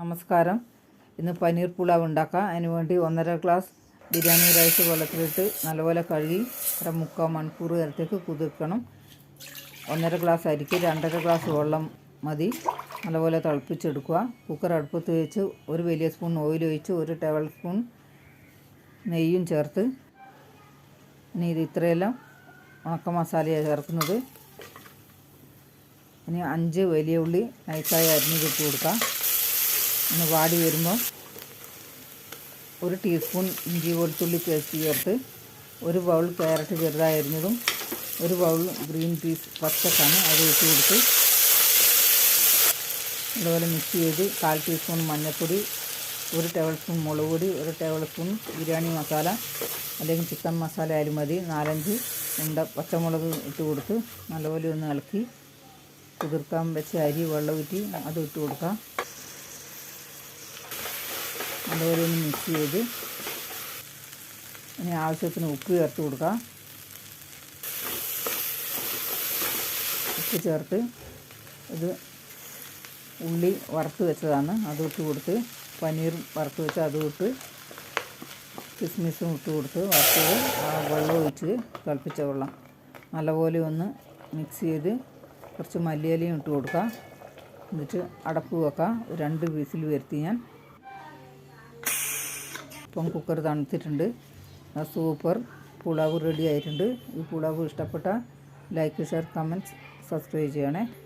നമസ്കാരം. ഇന്ന് പനീർ പുലാവ് ഉണ്ടാക്കാം. അതിന് വേണ്ടി ഒന്നര ഗ്ലാസ് ബിരിയാണി റൈസ് വെള്ളത്തിലിട്ട് നല്ലപോലെ കഴുകി ഒരു മുക്കാൽ മണിക്കൂർ നേരത്തേക്ക് കുതിർക്കണം. ഒന്നര ഗ്ലാസ് അരിക്ക് രണ്ടര ഗ്ലാസ് വെള്ളം മതി. നല്ലപോലെ തിളപ്പിച്ചെടുക്കുക. കുക്കർ അടുപ്പത്ത് വെച്ച് ഒരു വലിയ സ്പൂൺ ഓയിൽ ഒഴിച്ച് ഒരു ടേബിൾ സ്പൂൺ നെയ്യും ചേർത്ത്. ഇനി ഇത് ഇത്രയെല്ലാം ഉണക്ക മസാലയാണ് ചേർക്കുന്നത്. ഇനി അഞ്ച് വലിയ ഉള്ളി നൈസായി അരിഞ്ഞിട്ട് കൊടുക്കാം. ഒന്ന് വാടി വരുമ്പോൾ ഒരു ടീസ്പൂൺ ഇഞ്ചി വെളുത്തുള്ളി പേസ്റ്റ് ചേർത്ത് ഒരു ബൗൾ ക്യാരറ്റ് ചെറുതായിരുന്നതും ഒരു ബൗൾ ഗ്രീൻ പീസ് പച്ചക്കാണ് അത് ഇട്ട് കൊടുത്ത് അതുപോലെ മിക്സ് ചെയ്ത് കാൽ ടീസ്പൂൺ മഞ്ഞൾപ്പൊടി ഒരു ടേബിൾ സ്പൂൺ മുളക് പൊടി ഒരു ടേബിൾ സ്പൂൺ ബിരിയാണി മസാല അല്ലെങ്കിൽ ചിക്കൻ മസാല ആയാലും മതി. നാലഞ്ച് ഉണ്ട പച്ചമുളക് ഇട്ട് കൊടുത്ത് നല്ലപോലെ ഒന്ന് ഇളക്കി കുതിർക്കാൻ വെച്ച് അരി വെള്ളം ഊറ്റി അത് ഇട്ട് കൊടുക്കാം. നല്ലപോലെ ഒന്ന് മിക്സ് ചെയ്ത് ഇനി ആവശ്യത്തിന് ഉപ്പ് ചേർത്ത് കൊടുക്കാം. ഉപ്പ് ചേർത്ത് ഇത് ഉള്ളി വറുത്ത് വെച്ചതാണ്. അത് ഇട്ട് കൊടുത്ത് പനീർ വറുത്ത് വെച്ച് അതും ഇട്ട് കിസ്മിസും ഇട്ട് കൊടുത്ത് വറുത്തത് ആ വെള്ളം ഒഴിച്ച് തിളപ്പിച്ച വെള്ളം. നല്ലപോലെ ഒന്ന് മിക്സ് ചെയ്ത് കുറച്ച് മല്ലിയിലയും ഇട്ട് കൊടുക്കാം. എന്നിട്ട് അടപ്പ് വെക്കാം. രണ്ട് വിസിൽ വരുത്തി ഞാൻ ഇപ്പം കുക്കർ തണുത്തിട്ടുണ്ട്. സൂപ്പർ പുളാവ് റെഡി ആയിട്ടുണ്ട്. ഈ പുളാവ് ഇഷ്ടപ്പെട്ട ലൈക്ക് ഷെയർ കമന്റ്സ് സബ്സ്ക്രൈബ് ചെയ്യണേ.